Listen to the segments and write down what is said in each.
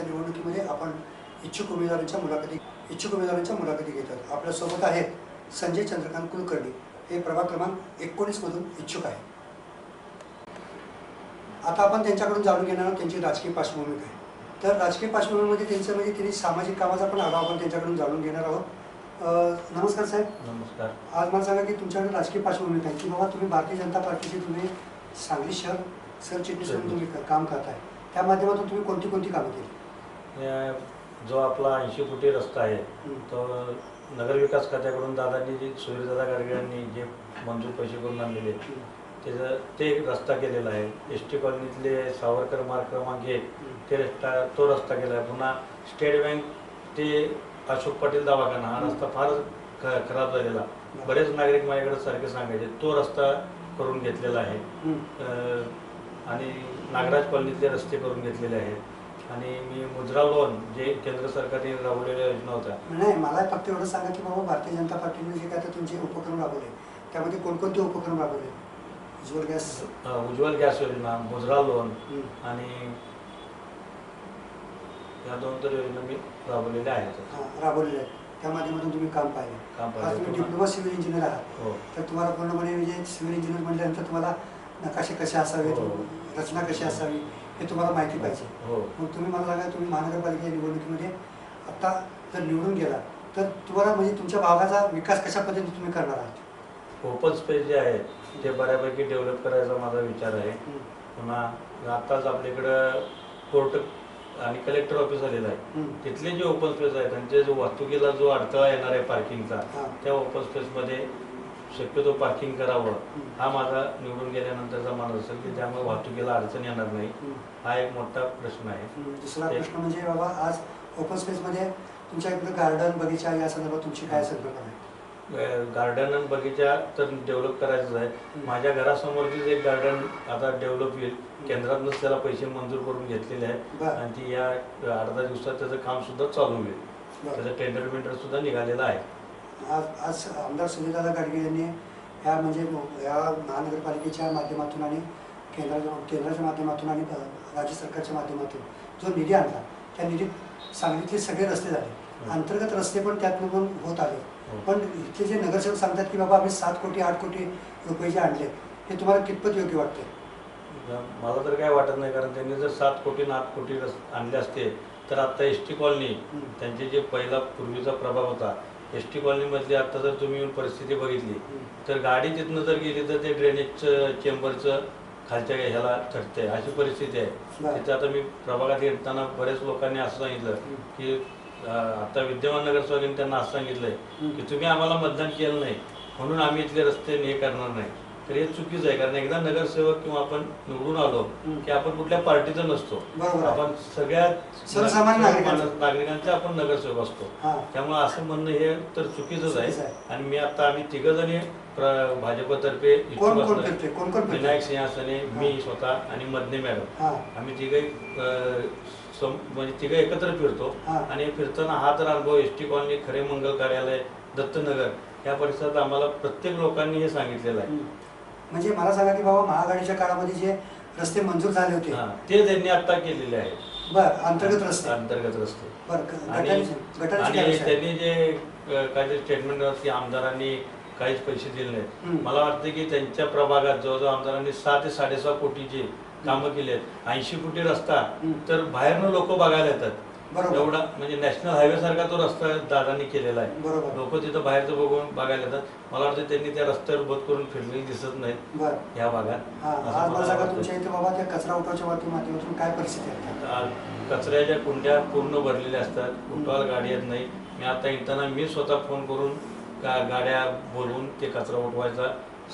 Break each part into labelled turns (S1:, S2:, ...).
S1: अठराच्या निवडणुकीमध्ये आपण इच्छुक उमेदवारांच्या मुलाखती इच्छुक उमेदवारांच्या मुलाखती घेत आहोत आपल्यासोबत आहेत संजय चंद्रकांत कुलकर्णी. हे प्रभाग क्रमांक एकोणीसमधून इच्छुक आहे आता आपण त्यांच्याकडून जाणून घेणार आहोत त्यांची राजकीय पार्श्वभूमी काय. तर राजकीय पार्श्वभूमीमध्ये त्यांचं म्हणजे त्यांनी सामाजिक कामाचा पण आढावा आपण त्यांच्याकडून जाणून घेणार आहोत. नमस्कार साहेब.
S2: नमस्कार.
S1: आज मला सांगा की तुमच्याकडे राजकीय पार्श्वभूमी काय? की बाबा तुम्ही भारतीय जनता पार्टीचे तुम्ही सांगली शहर सरचिटणीस म्हणून तुम्ही काम करताय. त्या माध्यमातून तुम्ही कोणती कोणती कामं केली?
S2: जो आपला ऐंशी फुटी रस्ता आहे. तो नगरविकास खात्याकडून दादांनी जे सुरेशदादा गाडगे यांनी जे मंजूर पैसे करून आणलेले त्याचं ते एक रस्ता केलेला आहे. एस टी कॉलनीतले सावरकर मार्ग क्रमांक एक ते रस्ता तो रस्ता केला आहे. पुन्हा स्टेट बँक ते अशोक पाटील दवाखाना हा रस्ता फारच ख- खराब झालेला. बरेच नागरिक माझ्याकडे सारखे सांगायचे तो रस्ता करून घेतलेला आहे. आणि नागराज कॉलनीतले रस्ते करून घेतलेले आहेत. आणि मी मुद्रा लोन जे केंद्र सरकारने राबवलेल्या योजना होत्या.
S1: नाही मला फक्त एवढं सांगा की बाबा भारतीय जनता पार्टीने जे काय तुमचे उपक्रम राबवले. त्यामध्ये कोणकोणते उपक्रम राबवले? उज्ज्वल गॅस?
S2: उज्ज्वल गॅस योजना मुद्रा लोन. आणि या दोन तर योजना मी राबवलेल्या आहेत.
S1: हां, राबवलेले आहेत. त्या माध्यमातून तुम्ही काम पाहिलं.
S2: काम पाहिलं.
S1: तुम्ही डिप्लोमा सिव्हिल इंजिनियर आहात.
S2: हो.
S1: तर तुम्हाला पूर्णपणे म्हणजे सिव्हिल इंजिनियर म्हटल्यानंतर तुम्हाला नकाशे कसे असावेत?
S2: हो.
S1: रचना कशी असावी? हे तुम्हाला माहिती पाहिजे
S2: हो
S1: मग तुम्ही मला सांगा तुम्ही महानगरपालिकेच्या निवडणुकीमध्ये आता जर निवडून गेला तर तुम्हाला म्हणजे तुमच्या भागाचा विकास कशा पद्धतीने तुम्ही करणार आहात
S2: ओपन स्पेस जे आहे ते बऱ्यापैकी डेव्हलप करायचा माझा विचार आहे
S1: हं.
S2: पुन्हा आत्ताच आपल्याकडं कोर्ट आणि कलेक्टर ऑफिस आलेलं आहे
S1: हं.
S2: तिथले जे ओपन स्पेस आहेत त्यांचे जो वाहतुकीला जो अडथळा येणार आहे पार्किंगचा
S1: हां.
S2: त्या ओपन स्पेसमध्ये शक्यतो पार्किंग करावं.
S1: हं.
S2: माझा निवडून गेल्यानंतरचा मानस असेल की त्यामुळे वाहतुकीला अडचण येणार नाही.
S1: हं.
S2: एक मोठा प्रश्न आहे.
S1: दुसरा प्रश्न म्हणजे बाबा आज ओपन स्पेसमध्ये तुमच्या इकडे गार्डन बगीचा या संदर्भात तुमची काय संकल्पना आहे
S2: गार्डन आणि बगीचा तर डेव्हलप करायचंच आहे. माझ्या घरासमोरचीच एक गार्डन आता डेव्हलप होईल. केंद्रातूनच त्याला पैसे मंजूर करून घेतलेले आहेत. आणि ती या अर्धा दिवसात त्याचं काम सुद्धा चालू होईल. त्याचं टेंडर मेंडर सुद्धा निघालेलं आहे.
S1: आज आज आमदार सुनीलदादा गाडगे यांनी ह्या म्हणजे या महानगरपालिकेच्या माध्यमातून आणि केंद्राच्या केंद्राच्या माध्यमातून आणि राज्य सरकारच्या माध्यमातून जो निधी आणला त्या निधीत सांगलीतले सगळे रस्ते झाले
S2: हं.
S1: अंतर्गत रस्ते पण त्यातून पण होत आले
S2: हो.
S1: पण इथले जे नगरसेवक सांगतात की बाबा आम्ही सात कोटी आठ कोटी रुपये जे आणले हे तुम्हाला कितपत योग्य वाटते
S2: मला तर काय वाटत नाही कारण त्यांनी जर सात कोटी आठ कोटी आणले असते तर आता एस टी कॉलनी. त्यांचे जे पहिला पूर्वीचा प्रभाव होता एस टी कॉलनीमधली आता जर तुम्ही परिस्थिती बघितली तर गाडी तिथनं जर गेली तर ते ड्रेनेजचं चेंबरचं खालच्या ह्याला चढते अशी परिस्थिती आहे. तिथं आता मी प्रभागात येताना बरेच लोकांनी असं सांगितलं की आता विद्यमान नगरसेवकांनी त्यांना असं सांगितलंय. की तुम्ही आम्हाला मतदान केलं नाही म्हणून आम्ही इथले रस्ते हे करणार नाही तर हे चुकीचं आहे कारण एकदा नगरसेवक किंवा आपण निवडून आलो. की आपण कुठल्या पार्टीचं नसतो. आपण सगळ्यात
S1: सर्वसामान्य नागरिकांचं.
S2: आपण नगरसेवक असतो त्यामुळे असं म्हणणं हे तर चुकीचंच
S1: चुकीचं
S2: आहे. आणि मी आता आम्ही तिघ जणी भाजपतर्फे विनायक सिंहासने मी स्वतः आणि मदने मॅडम आम्ही तिघही म्हणजे तिघं एकत्र फिरतो. आणि फिरताना हा तर अनुभव एस टी कॉलनी खरे मंगल कार्यालय दत्तनगर या परिसरात आम्हाला प्रत्येक लोकांनी हे सांगितलेलं आहे.
S1: म्हणजे मला सांगा की बाबा महाआघाडीच्या काळामध्ये जे रस्ते मंजूर झाले होते.
S2: ते त्यांनी आता केलेले आहे
S1: बर अंतर्गत रस्ते.
S2: अंतर्गत रस्ते? त्यांनी जे काहीतरी स्टेटमेंट की आमदारांनी काहीच पैसे दिले नाहीत. मला वाटतं की त्यांच्या प्रभागात जवळजवळ आमदारांनी सहा ते साडेसहा कोटीची कामं केली आहेत ऐंशी कोटी रस्ता. तर बाहेरनं लोक बघायला येतात.
S1: बरोबर.
S2: एवढा म्हणजे नॅशनल हायवे सारखा तो रस्ता दादांनी केलेला आहे.
S1: बरोबर.
S2: लोक तिथं बाहेरचं बघून बघायला येतात. मला वाटतं त्यांनी त्या रस्त्यावर बद करून फिरलेली दिसत नाहीत.
S1: बर.
S2: या भागात.
S1: हा
S2: असं
S1: आज मला
S2: मला
S1: सांगा
S2: वाटतं.
S1: तुमच्या इथे बाबा त्या कचरा माध्यमातून काय परिस्थिती आहे
S2: कचऱ्याच्या कुंड्या पूर्ण भरलेल्या असतात. उठवायला गाडी येत नाही. मी आता येताना मी स्वतः फोन करून गाड्या बोलवून ते कचरा उठवायचा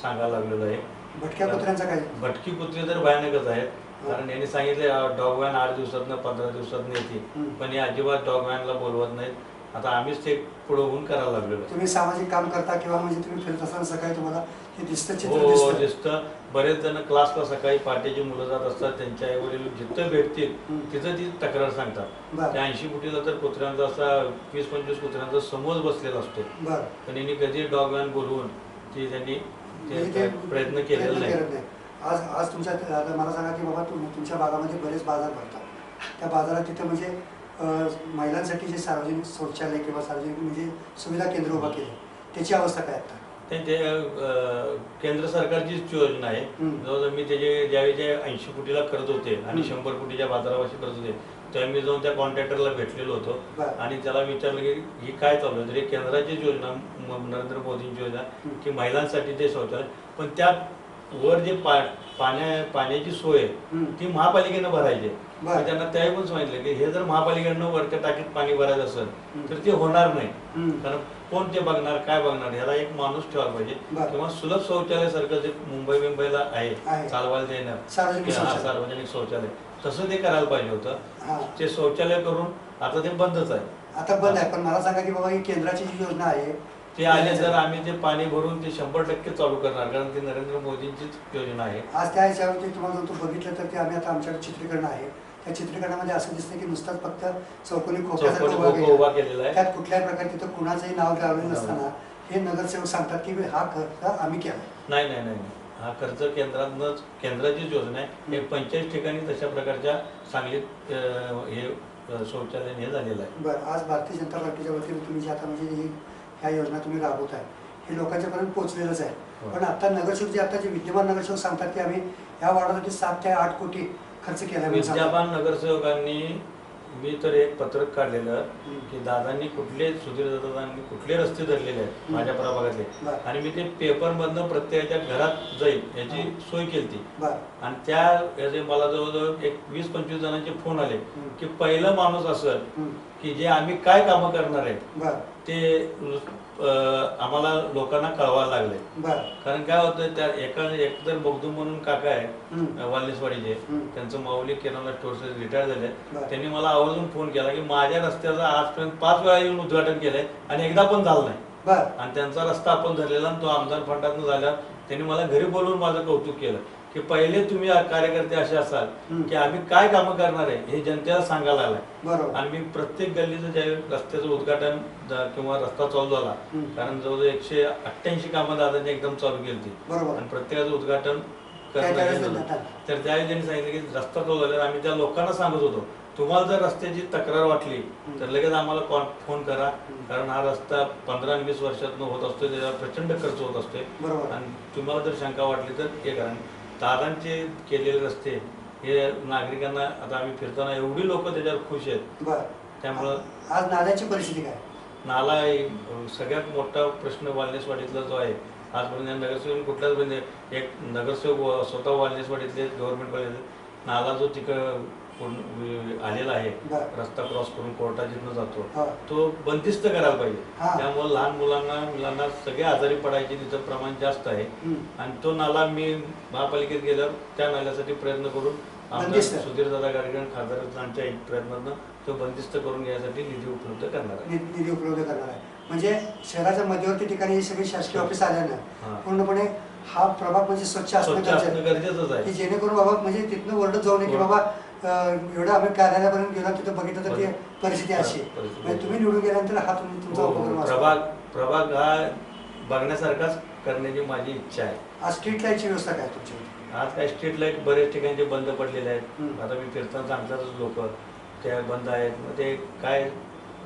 S2: सांगायला लागलेलो आहे.
S1: भटक्या कुत्र्यांचा काय?
S2: भटकी कुत्री तर भयानकच आहेत कारण यांनी सांगितले डॉग व्हॅन आठ दिवसातनं पंधरा दिवसातनं येते. पण हे अजिबात डॉग व्हॅनला बोलवत नाहीत आता आम्हीच ते पुढे होऊन करायला लागलेलो आहे.
S1: तुम्ही सामाजिक काम करता किंवा म्हणजे तुम्ही फिरत असताना सकाळी तुम्हाला हे दिसतं
S2: हो
S1: दिसतं
S2: बरेच जण क्लासला सकाळी पहाटेची मुलं जात असतात त्यांच्या आईवडील जिथं भेटतील. तिथं ती तक्रार सांगतात. त्या ऐंशी फुटीला तर कुत्र्यांचा असा वीस पंचवीस कुत्र्यांचा समूहच बसलेला असतो पण यांनी कधी डॉग व्हॅन बोलवून ती त्यांनी
S1: म्हणजे
S2: प्रयत्न केलेला नाही.
S1: आज आज तुमच्या मला सांगा की बाबा तुम तुमच्या भागामध्ये बरेच बाजार भरतात त्या बाजारात तिथं म्हणजे महिलांसाठी जे सार्वजनिक शौचालय किंवा सार्वजनिक म्हणजे सुविधा केंद्र उभा केले त्याची अवस्था काय आता
S2: ते केंद्र सरकारचीच योजना आहे. जवळजवळ मी त्याचे ज्यावेळी जे ऐंशी कोटीला करत होते आणि. शंभर कोटीच्या बाजारावाशी करत होते तेव्हा मी जाऊन त्या कॉन्ट्रॅक्टरला भेटलेलो होतो. आणि त्याला विचारलं की ही काय चालू आहे तर ही केंद्राचीच योजना नरेंद्र मोदींची योजना. की महिलांसाठी ते शौचालय पण त्यात वर जे पाण्या पाण्याची सोय आहे. ती महापालिकेनं भरायची आहे. त्यांना त्याही पण सांगितलं की हे जर महापालिकेनं वरच्या टाकीत पाणी भरायचं असेल. तर ते होणार नाही. कारण कोण ते बघणार काय बघणार ह्याला एक माणूस ठेवायला पाहिजे. किंवा सुलभ शौचालय सारखं जे मुंबई मुंबईला आहे. चालवायला देणार
S1: सार्वजनिक शौचालय.
S2: तसं ते करायला पाहिजे होतं ते शौचालय करून आता ते बंदच आहे
S1: आता बंद आहे पण मला सांगा की बाबा ही केंद्राची जी योजना आहे
S2: ते आले तर आम्ही ते पाणी भरून ते शंभर टक्के चालू करणार कारण ती नरेंद्र मोदींचीच योजना आहे.
S1: आज त्या ह्याच्यावरती तुम्हाला जर तू बघितलं तर ते आम्ही आता आमच्याकडे चित्रीकरण आहे. त्या चित्रीकरणामध्ये असं दिसतं की नुसताच फक्त चौकोनी उभा
S2: खोकं उभा
S1: केलेला
S2: आहे.
S1: त्यात कुठल्याही प्रकारे तिथं कुणाचंही नाव लावलेलं नसताना हे नगरसेवक सांगतात की हा खर्च आम्ही केला.
S2: नाही नाही नाही. हा खर्च केंद्रातनंच केंद्राचीच योजना आहे. एक पंचेचाळीस ठिकाणी तशा प्रकारच्या सांगलीत हे शौचालय हे झालेलं आहे.
S1: बरं आज भारतीय जनता पार्टीच्या वतीने तुम्ही जे आता म्हणजे ही ह्या योजना तुम्ही राबवताय हे लोकांच्या पर्यंत पोहोचलेलंच आहे
S2: हो.
S1: पण आता नगरसेवक जे आता जे विद्यमान नगरसेवक सांगतात की आम्ही या वार्डासाठी सात ते आठ कोटी खर्च केला.
S2: विद्यमान नगरसेवकांनी मी तर एक पत्रक काढलेलं. की दादांनी कुठले सुधीर दादांनी कुठले रस्ते धरलेले आहेत. माझ्या प्रभागातले. आणि मी ते पेपर मधनं प्रत्येकाच्या घरात जाईल याची सोय केली
S1: बरं
S2: आणि त्या याचे मला जवळजवळ एक वीस पंचवीस जणांचे फोन आले. की पहिलं माणूस असं. की जे आम्ही काय कामं करणार आहे ते आम्हाला लोकांना कळवायला लागले. कारण काय होतं त्या एका एक तर बगदू म्हणून काका आहे
S1: हम्म.
S2: त्यांचं माऊली किराणा स्टोर्स रिटायर झाले. त्यांनी मला आवर्जून फोन केला की माझ्या रस्त्याचं आजपर्यंत पाच वेळा येऊन उद्घाटन केलंय आणि एकदा पण झालं नाही. आणि त्यांचा रस्ता आपण धरलेला तो आमदार फंडातनं झाला त्यांनी मला घरी बोलवून माझं कौतुक केलं. की पहिले तुम्ही कार्यकर्ते असे असाल. की आम्ही काय कामं करणार आहे हे जनतेला सांगायला आलाय. आणि मी प्रत्येक गल्लीचं ज्यावेळी रस्त्याचं उद्घाटन किंवा रस्ता चालू झाला. कारण जवळजवळ एकशे अठ्ठ्याऐंशी कामं दादांनी एकदम चालू केली होती. आणि प्रत्येकाचं उद्घाटन तर त्यावेळी त्यांनी सांगितलं की रस्ता चालू झाला आम्ही त्या लोकांना सांगत होतो तुम्हाला जर रस्त्याची तक्रार वाटली तर लगेच आम्हाला कॉल फोन करा. कारण हा रस्ता पंधरा वीस वर्षातनं होत असतो त्याच्यावर प्रचंड खर्च होत असतोय. आणि तुम्हाला जर शंका वाटली तर हे करा. दादांचे केलेले रस्ते हे नागरिकांना आता आम्ही फिरताना एवढी लोक त्याच्यावर खुश आहेत.
S1: बरं.
S2: त्यामुळं
S1: आज नाल्याची परिस्थिती काय?
S2: नाला हे सगळ्यात मोठा प्रश्न वाल्नेसवाडीतला जो आहे आजपर्यंत नगरसेवक कुठल्याच म्हणजे एक नगरसेवक स्वतः वाल्नेसवाडीतले गव्हर्नमेंट कॉलेज नाला जो तिकडं आलेला आहे. रस्ता क्रॉस करून कोर्टात जिथनं जातो. तो बंदिस्त करायला पाहिजे. त्यामुळे लहान मुलांना मुलांना सगळे आजारी पडायचे तिथं प्रमाण जास्त आहे. आणि तो नाला मी महापालिकेत गेल्यावर त्या नाल्यासाठी प्रयत्न करून आमदार
S1: बंदिस्त.
S2: सुधीरदादा गाडगीळ खासदारांच्या प्रयत्नातनं तो बंदिस्त करून घ्यायसाठी निधी उपलब्ध करणार आहे
S1: निधी उपलब्ध करणार आहे म्हणजे शहराच्या मध्यवर्ती ठिकाणी ही सगळी शासकीय ऑफिस
S2: हा.
S1: आल्यानं पूर्णपणे हा प्रभाग म्हणजे स्वच्छ असणं गरजेचं आहे. की जेणेकरून बाबा म्हणजे तिथनं ओरडत जाऊ नये की
S2: हो.
S1: बाबा एवढं आम्ही कार्यालयापर्यंत गेलो तिथं बघितलं तर ती. परिस्थिती अशी. म्हणजे तुम्ही निवडून गेल्यानंतर हा तुम्ही तुमचा
S2: हो,
S1: उपक्रम
S2: हो.
S1: असतो.
S2: प्रभाग प्रभाग हा बघण्यासारखाच करण्याची माझी इच्छा आहे
S1: आज स्ट्रीट लाईटची व्यवस्था काय तुमची
S2: आज काय स्ट्रीट लाइट बरेच ठिकाणी बंद पडलेले आहेत. आता मी फिरताना सांगतातच लोक त्या बंद आहेत मग ते काय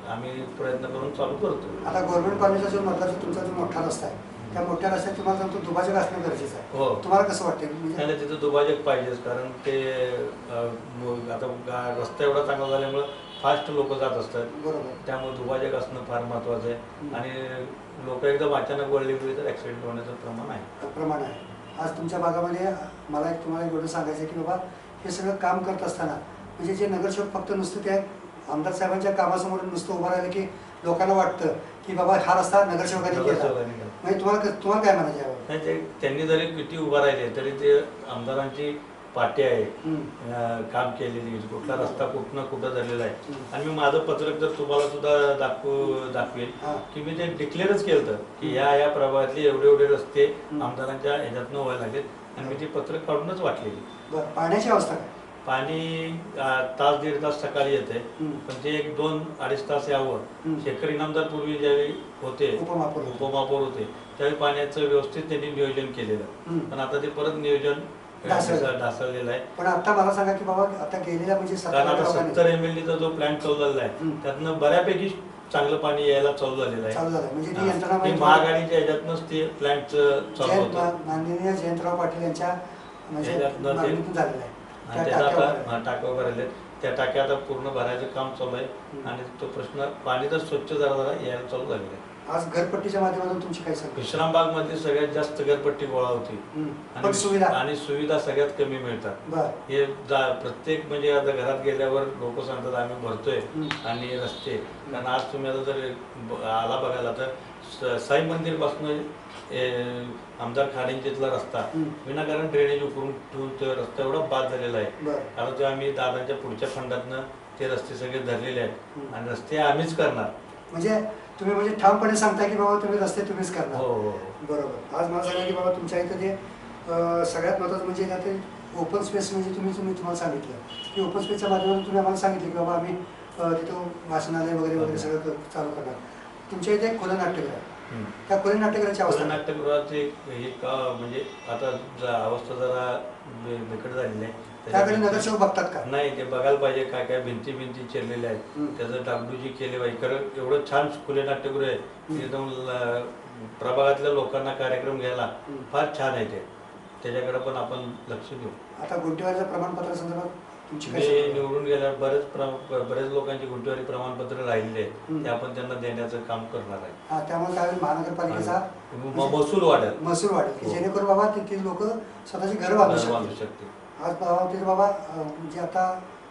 S2: आम्ही प्रयत्न करून चालू करतो
S1: आता गव्हर्नमेंट कॉलेजचा जो मधला जो तुमचा जो मोठा रस्ता आहे त्या मोठ्या रस्त्यात तुम्हाला सांगतो दुभाजक असणं गरजेचं आहे.
S2: हो.
S1: तुम्हाला कसं वाटतं म्हणजे
S2: त्याला तिथं दुभाजक पाहिजेच कारण ते अं, मग आता गा- रस्ता एवढा चांगला झाल्यामुळं फास्ट लोक जात असतात.
S1: बरोबर.
S2: त्यामुळे दुभाजक असणं फार महत्वाचं
S1: हम्म.
S2: आहे आणि लोक एकदम अचानक वळली गेली तर ऍक्सिडेंट होण्याचं प्रमाण आहे.
S1: प्रमाण आहे. आज तुमच्या भागामध्ये मला एक तुम्हाला एवढं सांगायचं आहे की बाबा हे सगळं काम करत असताना म्हणजे जे नगरसेवक फक्त नुसतं त्या आमदार साहेबांच्या कामासमोर नुसतं उभं राहिलं की लोकांना वाटतं की बाबा हा रस्ता नगरसेवकांनी केला.
S2: नगरसेवकांनी केला.
S1: म्हणजे तुम्हाला क- तुम्हाला काय म्हणायचं यावर
S2: नाही, ते- त्यांनी जरी किती उभा राहिले तरी ते आमदारांची पाठी आहे
S1: हम्म.
S2: अं, काम केलेली कुठला रस्ता कुठनं कुठं झालेला आहे
S1: हम्म.
S2: आणि मी माझं पत्रक जर तुम्हाला सुद्धा दाखवू दाखवेल
S1: हा.
S2: की मी ते डिक्लेअरच केलं होतं की या या प्रभागातले एवढे एवढे रस्ते
S1: हम्म.
S2: आमदारांच्या ह्याच्यातनं व्हायला लागलेत आणि मी ते पत्रक काढूनच वाटलेली
S1: बरं पाण्याची अवस्था काय
S2: पाणी अं, तास दीड तास सकाळी येते
S1: हम्म.
S2: पण ते एक दोन अडीच तास यावं
S1: हम्म.
S2: शेखर इनामदार पूर्वी ज्यावेळी होते.
S1: उपमहापौर.
S2: उपमहापौर होते. त्यावेळी पाण्याचं व्यवस्थित त्यांनी नियोजन केलेलं. पण आता ते परत नियोजन
S1: ढासळलं.
S2: ढासळलेला आहे.
S1: पण आता मला सांगा की बाबा आता गेलेल्या म्हणजे
S2: कारण आता
S1: सतरा
S2: सत्तर एम एल चा जो प्लॅन्ट चालू झालेला आहे. त्यातनं बऱ्यापैकी चांगलं पाणी यायला चालू झालेलं आहे.
S1: झालं म्हणजे
S2: महागाडीच्या ह्याच्यातनंच ते प्लॅन्ट चालू होतं.
S1: माननीय जयंतराव पाटील यांच्या म्हणजे झालेलं आहे. टाक्या
S2: राहिले त्या टाक्या आता पूर्ण भरायचं काम चालू आहे. आणि तो प्रश्न पाणी तर स्वच्छ जरा यायला चालू झालेलं आहे.
S1: आज घरपट्टीच्या माध्यमातून तुमची काय सांगा
S2: विश्रामबागमध्ये सगळ्यात जास्त घरपट्टी गोळा होती.
S1: पण
S2: आणि
S1: सुविधा?
S2: आणि सुविधा सगळ्यात कमी मिळतात. हे प्रत्येक म्हणजे आता घरात गेल्यावर लोक सांगतात आम्ही भरतोय. आणि रस्ते. कारण आज तुम्ही आता जर आला बघायला तर साई मंदिरपासून आमदार खाडेंचेतला रस्ता. विनाकारण ड्रेनेज उकरून ठेवून तो रस्ता एवढा बाद झालेला आहे. आता ते आम्ही दादांच्या पुढच्या खंडातनं ते रस्ते सगळे धरलेले आहेत. आणि रस्ते आम्हीच करणार.
S1: म्हणजे तुम्ही म्हणजे ठामपणे सांगता की बाबा तुम्ही रस्ते तुम्हीच
S2: हो
S1: करणार.
S2: हो हो.
S1: बरोबर. आज मला सांगा की बाबा तुमच्या इथं ते सगळ्यात महत्त्वाचं म्हणजे ना ते ओपन स्पेस म्हणजे तुम्ही तुम्ही तुम्हाला सांगितलं. की ओपन स्पेसच्या माध्यमातून तुम्ही आम्हाला सांगितलं की बाबा आम्ही तिथं वाचनालय वगैरे वगैरे सगळं क- चालू करणार. तुमच्या इथे खुलं नाट्यगृह. त्या खुल्या नाट्यगृहाची अवस्था?
S2: नाट्यगृहाचे हे का म्हणजे आता ज- अवस्था जरा बिकट झालेली आहे
S1: त्याकडे नगरसेवक बघतात का
S2: नाही ते बघायला पाहिजे काय काय भिंती भिंती चिरलेल्या आहेत. त्याचं डागडुजी केले पाहिजे कारण एवढं छान खुले नाट्यगृह आहे. एकदम प्रभागातल्या लोकांना कार्यक्रम घ्यायला. फार छान आहे ते त्याच्याकडे पण आपण लक्ष देऊ
S1: आता गुंटेवारीच्या प्रमाणपत्र संदर्भात
S2: निवडून गेल्यावर बरेच बरेच लोकांची गुंठेवारी प्रमाणपत्र राहिलेले आहेत.
S1: हम्म.
S2: ते आपण त्यांना देण्याचं काम करणार आहे
S1: त्यामुळे काय महानगरपालिकेचा
S2: महसूल वाढेल.
S1: महसूल वाढेल
S2: हो.
S1: जेणेकरून बाबा तिथे लोक स्वतःची घर बांधू
S2: शकते
S1: आज बाबा तिथे बाबा म्हणजे आता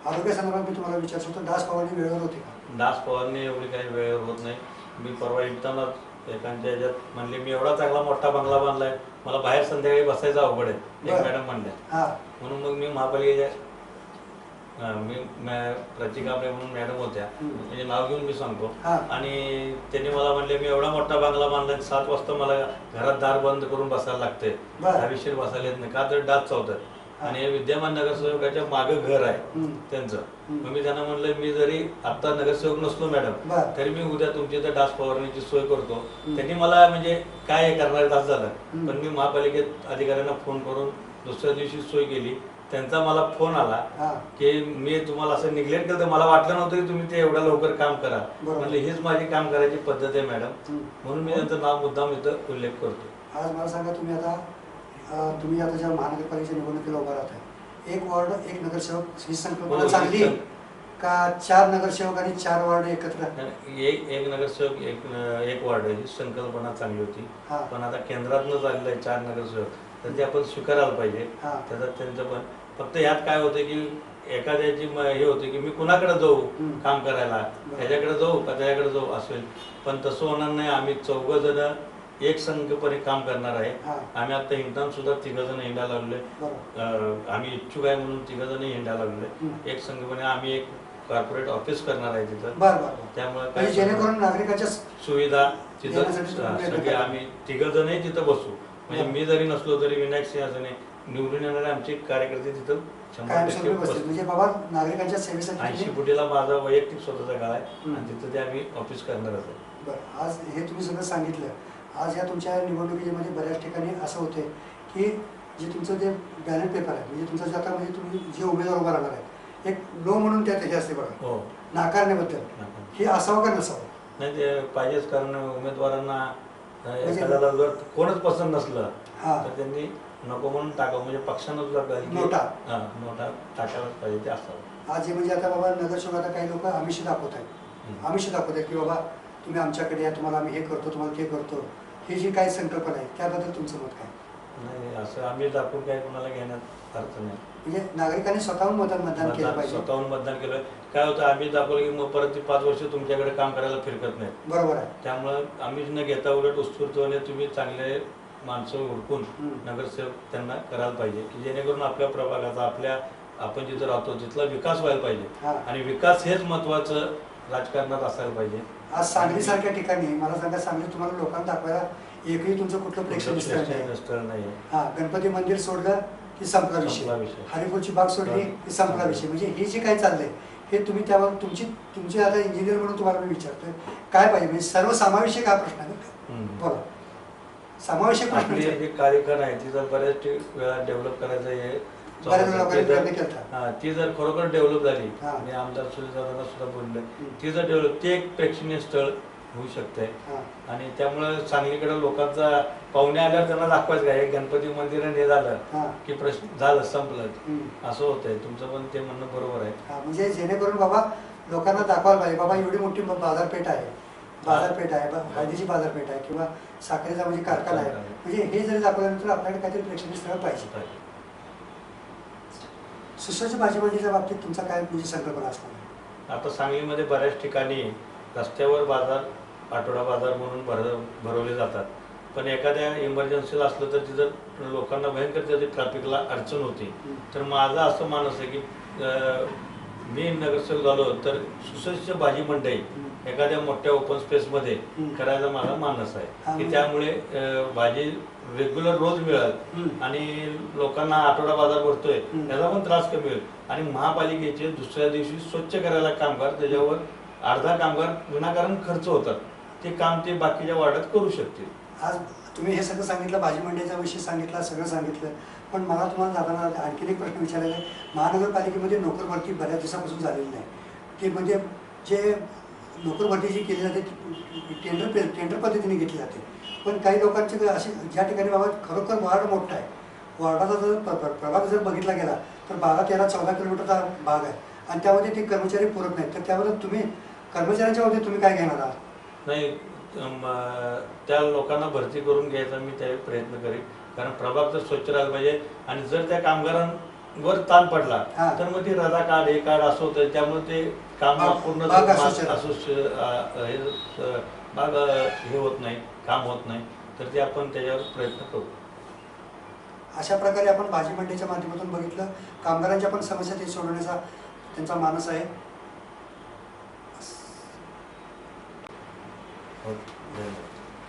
S1: आरोग्य संदर्भात मी तुम्हाला विचारतो तर डास फवारणी वेळेवर होते का?
S2: डास फवारणी एवढी काही वेळेवर होत नाही. मी परवा येतानाच एकांच्या ह्याच्यात म्हणले मी एवढा चांगला मोठा बंगला बांधलाय मला बाहेर संध्याकाळी बसायचं अवघड आहे. एक. मॅडम म्हणल्या.
S1: हा.
S2: म्हणून मग मी महापालिकेच्या मी मॅ- प्रतिकांबळे म्हणून मॅडम होत्या
S1: हम्म.
S2: म्हणजे नाव घेऊन मी सांगतो
S1: हा.
S2: आणि त्यांनी मला म्हणले मी एवढा मोठा बंगला बांधलाय सात वाजता मला घरात दार बंद करून बसायला लागते
S1: बरं.
S2: हवेशीर बसायला येत नाही का तर डास चावतात
S1: हा.
S2: आणि हे विद्यमान नगरसेवकाच्या मागं घर आहे
S1: हम्म.
S2: त्यांचं
S1: हम्म.
S2: मग मी त्यांना म्हणलं मी जरी आता नगरसेवक नसलो मॅडम
S1: बरं.
S2: तरी मी उद्या तुमच्या इथं डास फवारणीची सोय करतो. त्यांनी मला म्हणजे काय हे करणार तास झालं
S1: हम्म.
S2: पण मी महापालिकेत अधिकाऱ्यांना फोन करून दुसऱ्या दिवशी सोय केली त्यांचा मला फोन आला
S1: हा.
S2: की मी तुम्हाला असं निग्लेक्ट केलं तर मला वाटलं नव्हतं की तुम्ही ते एवढ्या लवकर काम करा.
S1: बरोबर.
S2: म्हणले हीच माझी काम करायची पद्धत आहे मॅडम.
S1: हम्म.
S2: म्हणून मी त्यांचं नाव मुद्दाम इथं उल्लेख करतो.
S1: आज मला सांगा तुम्ही आता अं, तुम्ही आता ज्या महानगरपालिकेच्या निवडणुकीला उभा राहत आहे एक वॉर्ड एक नगरसेवक ही संकल्पना
S2: हो,
S1: चांगली आहे का चार नगरसेवक आणि चार वॉर्ड एकत्र?
S2: एक एक नगरसेवक एक एक वार्ड ही संकल्पना चांगली होती.
S1: हा.
S2: पण आता केंद्रातनं झालेलं आहे चार नगरसेवक. तर ते आपण स्वीकारायला पाहिजे
S1: हा.
S2: त्याच्यात त्यांचं पण फक्त यात काय होतं की एखाद्याची म- हे होते की मी कुणाकडे जाऊ
S1: हम्म.
S2: काम करायला
S1: बरं.
S2: ह्याच्याकडे जाऊ का त्याच्याकडे जाऊ असेल पण तसं होणार नाही आम्ही चौघ जण एक संघपणे काम करणार आहे
S1: हा.
S2: आम्ही आता हिंडताना सुद्धा तिघ जण हिंडायला लागलोय
S1: बरोबर
S2: अं, आम्ही इच्छुक आहे म्हणून तिघ जण हिंडायला लागलोय
S1: हम्म.
S2: एक संघपणे आम्ही एक कॉर्पोरेट ऑफिस करणार आहे तिथं
S1: बरं बरं बरं
S2: त्यामुळे
S1: म्हणजे
S2: काय
S1: जेणेकरून नागरिकांच्या
S2: सुविधा तिथं
S1: देण्यासाठी तुम्ही प्रयत्न
S2: सगळे
S1: करा.
S2: आम्ही तिघ जणही तिथं बसू म्हणजे. मी जरी नसलो तरी विनायक सिंहासने निवडून येणारे आमचे कार्यकर्ते तिथं
S1: म्हणजे बाबा नागरिकांच्या सेवेसाठी
S2: ऐंशी फुटीला माझा वैयक्तिक स्वतःचा गाळा आहे. आणि तिथं ते आम्ही ऑफिस करणारच आहे
S1: बरं आज हे तुम्ही सगळं सांगितलं. आज या तुमच्या निवडणुकीमध्ये बऱ्याच ठिकाणी असं होते की जे तुमचं जे बॅलेट पेपर आहे म्हणजे तुमचं जे आता म्हणजे तुम्ही जे उमेदवार उभा राहणार आहेत एक नो म्हणून त्यात हे असते बघा.
S2: हो.
S1: नाकारण्याबद्दल. हे असावं का नसावं?
S2: नाही ते पाहिजेच कारण उमेदवारांना एखाद्याला जर कोणच पसंत नसलं
S1: हा.
S2: तर त्यांनी नको म्हणून टाकावं म्हणजे पक्षानं की-
S1: नोटा.
S2: हा, नोटा टाकायलाच पाहिजे ते असावं
S1: आज जे म्हणजे आता बाबा नगरसेवक आता काही लोक आमिष दाखवत आहेत
S2: हम्म.
S1: आमिष दाखवत आहेत की बाबा तुम्ही आमच्याकडे या तुम्हाला आम्ही हे करतो तुम्हाला ते करतो ही जी काही संकल्पना आहे त्याबद्दल तुमचं मत काय
S2: नाही असं आम्ही दाखवून काही कोणाला घेण्यात अर्थ नाही.
S1: म्हणजे नागरिकांनी स्वतःहून मतदान मतदान केलं
S2: मतदान
S1: पाहिजे.
S2: स्वतःहून मतदान केलं. काय होतं आम्ही दाखवलं की मग परत ती पाच वर्ष तुमच्याकडे काम करायला फिरकत नाही.
S1: बरोबर आहे.
S2: त्यामुळं आम्ही न घेता उलट उत्स्फूर्तपणे तुम्ही चांगले माणसं
S1: हम्म.
S2: नगरसेवक त्यांना करायला पाहिजे की जेणेकरून आपल्या प्रभागाचा आपल्या आपण जिथं राहतो तिथला विकास व्हायला पाहिजे.
S1: हा.
S2: आणि विकास हेच महत्वाचं राजकारणात असायला पाहिजे.
S1: आज सांगलीसारख्या ठिकाणी मला सांगा सांगली तुम्हाला लोकांना दाखवायला एकही तुमचं कुठलं प्रेक्षणीय स्थळ नाही हा गणपती मंदिर सोडलं की संपला
S2: संपला
S1: विषय
S2: विषय.
S1: हरिपूरची बाग सोडली की संपला विषय म्हणजे हे जे काय चाललंय हे तुम्ही त्यावर तुमची तुमचे आता इंजिनियर म्हणून तुम्हाला मी विचारतोय काय पाहिजे म्हणजे सर्वसमावेशक हा प्रश्न आहे बरं का? बोला समावेशक प्रश्न
S2: आपली
S1: विचारले.
S2: जी कार्यक्रम आहे ती जर बऱ्याच ठी- वेळा डेव्हलप करायचं हे
S1: बऱ्याच
S2: ते जर-. हा, ती खरोखर डेव्हलप झाली
S1: हा.
S2: मी आमदार सुनील सुद्धा बोलले
S1: हम्म.
S2: ती जर डेव्हलप ते एक प्रेक्षणीय स्थळ होऊ शकते.
S1: हा.
S2: आणि त्यामुळे सांगलीकडे लोकांचा पाहुणे आल्यावर त्यांना दाखवायचं काय? गणपती मंदिर आणि हे झालं
S1: हा.
S2: की प्रश्न झालं संपलं.
S1: हम्म.
S2: असं होतंय. तुमचं पण ते म्हणणं बरोबर आहे.
S1: हा, म्हणजे जेणेकरून बाबा लोकांना दाखवायला पाहिजे. बाबा एवढी मोठी ब- बाजारपेठ आहे. बाजारपेठ आहे ब- हळदीची बाजारपेठ आहे किंवा साखरेचा म्हणजे कारखाना आहे. म्हणजे हे जरी दाखवल्यानंतर आपल्याकडे काहीतरी प्रेक्षणीय स्थळ पाहिजे. सुसज्ज भाजी मंडीच्या बाबतीत तुमचा काय म्हणजे संकल्पना असणार? आहे?
S2: आता सांगलीमध्ये बऱ्याच ठिकाणी रस्त्यावर बाजार आठवडा बाजार म्हणून भर भरवले जातात. पण एखाद्या इमर्जन्सीला असलं तर तिथं लोकांना भयंकर त्याची ट्रॅफिकला अडचण होती. तर माझं असं मानस आहे की मी नगरसेवक झालो तर सुसज्ज भाजी मंडई एखाद्या मोठ्या ओपन स्पेसमध्ये करायचा माझा मानस आहे. की त्यामुळे भाजी रेग्युलर रोज मिळेल आणि लोकांना आठवडा बाजार भरतोय त्याचा पण त्रास कमी होईल. आणि महापालिकेचे दुसऱ्या दिवशी स्वच्छ करायला कामगार त्याच्यावर अर्धा कामगार विनाकारण खर्च होतात. ते काम ते बाकीच्या वार्डात करू शकतील.
S1: आज तुम्ही हे सगळं सांगितलं भाजी मंडईचा विषय सांगितला सगळं सांगितलं. पण मला तुम्हाला जाताना आणखीन एक प्रश्न विचारायचा आहे. महानगरपालिकेमध्ये नोकर भरती बऱ्याच दिवसापासून झालेली नाही. ते म्हणजे जे नोकर भरती जी केली जाते ती टेंडर पे- टेंडर पद्धतीने घेतली जाते. पण काही लोकांचे असे ज्या ठिकाणी बाबा खरोखर वार्ड मोठा आहे वार्डाचा जर प्र- प्रभाग जर बघितला गेला तर बारा तेरा चौदा किलोमीटरचा भाग आहे. आणि त्यामध्ये ते कर्मचारी पुरत नाहीत. तर त्याबद्दल तुम्ही कर्मचाऱ्यांच्या बाबतीत तुम्ही काय घेणार आहात?
S2: नाही त्या लोकांना भरती करून घ्यायचा मी त्यावेळी प्रयत्न करेन. कारण प्रभाग तर स्वच्छ राहिला पाहिजे आणि जर त्या कामगारांवर ताण पडला. तर मग ती रजा कार्ड हे कार्ड असं होतं त्यामुळे ते काम पूर्ण हे अ, हे होत नाही काम होत नाही. तर ते आपण त्याच्यावर प्रयत्न करू.
S1: अशा प्रकारे आपण भाजी मंडईच्या माध्यमातून बघितलं. कामगारांच्या पण समस्या ते सोडवण्याचा त्यांचा मानस आहे
S2: हो, धन्यवाद.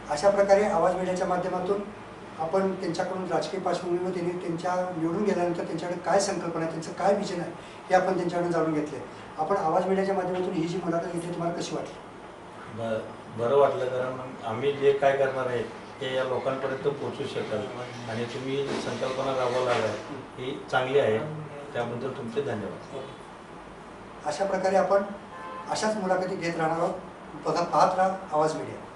S1: अशा प्रकारे आवाज मीडियाच्या माध्यमातून आपण त्यांच्याकडून राजकीय पार्श्वभूमीवर त्यांनी त्यांच्या निवडून गेल्यानंतर त्यांच्याकडे काय संकल्पना आहे त्यांचं काय विजन आहे हे आपण त्यांच्याकडून जाणून घेतले. आपण आवाज मीडियाच्या माध्यमातून ही जी मुलाखत घेतली तुम्हाला कशी वाटली?
S2: बरं वाटलं कारण आम्ही जे काय करणार आहे ते या लोकांपर्यंत पोहोचू शकाल आणि तुम्ही संकल्पना राबवला आहे ही चांगली आहे. त्याबद्दल तुमचे धन्यवाद.
S1: अशा प्रकारे आपण अशाच मुलाखती घेत राहणार आहोत. बघा पाहत राहा आवाज मीडिया.